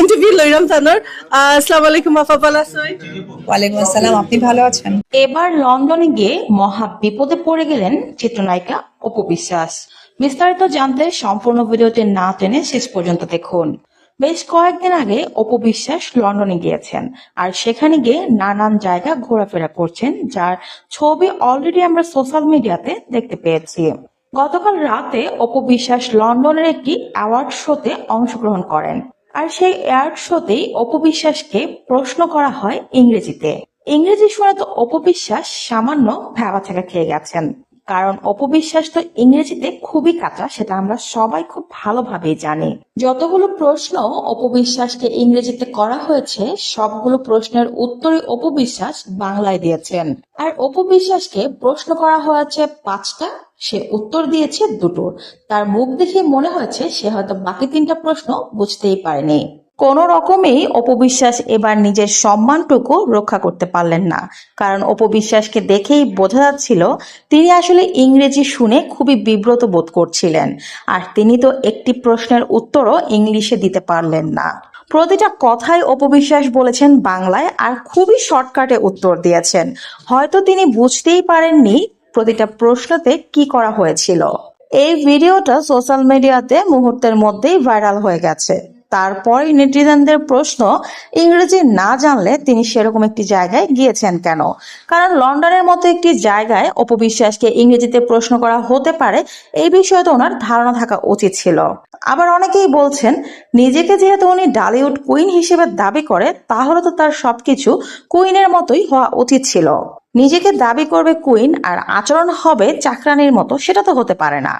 Interview লইরাম তানোর। আসসালামু আলাইকুম আফা আছোই ওয়ালাইকুম আসসালাম আপনি ভালো আছেন? এবার লন্ডনে গিয়ে মহা বিপদে পড়ে গেলেন চিত্রনায়িকা অপু বিশ্বাস। বিস্তারিত জানতে সম্পূর্ণ ভিডিওটি না টেনে শেষ পর্যন্ত দেখুন। বেশ কয়েকদিন আগে অপু বিশ্বাস লন্ডনে গিয়েছেন আর সেখানে গিয়ে নানান জায়গা ঘোরাফেরা করছেন যার ছবি অলরেডি আমরা সোশ্যাল মিডিয়াতে দেখতে পেয়েছি। গতকাল রাতে অপু বিশ্বাস লন্ডনের একটি অ্যাওয়ার্ড শোতে অংশগ্রহণ করেন। আর সেই অ্যাওয়ার্ড শোতেই অপবিশ্বাসকে প্রশ্ন করা হয় ইংরেজিতে। ইংরেজি শুনে তো অপবিশ্বাস সামান্য ভ্যাবাচাকা খেয়ে গেছেন। কারণ অপবিশ্বাস তো ইংরেজিতে খুবই কাঁচা, সেটা আমরা সবাই খুব ভালোভাবেই জানি। যতগুলো প্রশ্ন অপবিশ্বাসকে ইংরেজিতে করা হয়েছে, সবগুলো প্রশ্নের উত্তরে অপবিশ্বাস বাংলায় দিয়েছেন। আর অপবিশ্বাসকে প্রশ্ন করা হয়েছে পাঁচটা, সে উত্তর দিয়েছে দুটোর তার মুখ দেখে মনে হয়েছে সে হয়তো বাকি তিনটা প্রশ্ন বুঝতেই পারেনি। কোন রকমেই অপবিশ্বাস এবার নিজের সম্মানটুকু রক্ষা করতে পারলেন না। কারণ অপবিশ্বাসকে দেখেই বোঝা যাচ্ছিল, তিনি আসলে ইংরেজি শুনে খুবই বিব্রত বোধ করছিলেন। আর তিনি তো একটি প্রশ্নের উত্তরও ইংলিশে দিতে পারলেন না। প্রতিটা কথাই অপবিশ্বাস বলেছেন বাংলায় আর খুবই শর্টকাটে উত্তর দিয়েছেন। হয়তো তিনি বুঝতেই পারেননি প্রতিটা প্রশ্নতে কি করা হয়েছিল। এই ভিডিওটা সোশ্যাল মিডিয়াতে মুহূর্তের মধ্যেই ভাইরাল হয়ে গেছে। তারপরে নেটিজেনদের প্রশ্ন, ইংরেজি না জানলে তিনি সেরকম একটি জায়গায় গিয়েছেন কেন? কারণ লন্ডনের মতো একটি জায়গায় অপবিশ্বাসকে ইংরেজিতে প্রশ্ন করা হতে পারে, এই বিষয়ে তো ওনার ধারণা থাকা উচিত ছিল। আবার অনেকেই বলছেন, নিজেকে যেহেতু উনি ডালিউড কুইন হিসেবে দাবি করে, তাহলে তো তার সবকিছু কুইনের মতোই হওয়া উচিত ছিল। নিজেকে দাবি করবে কুইন, আর আচরণ হবে চাকরানির মতো, সেটা তো হতে পারে না।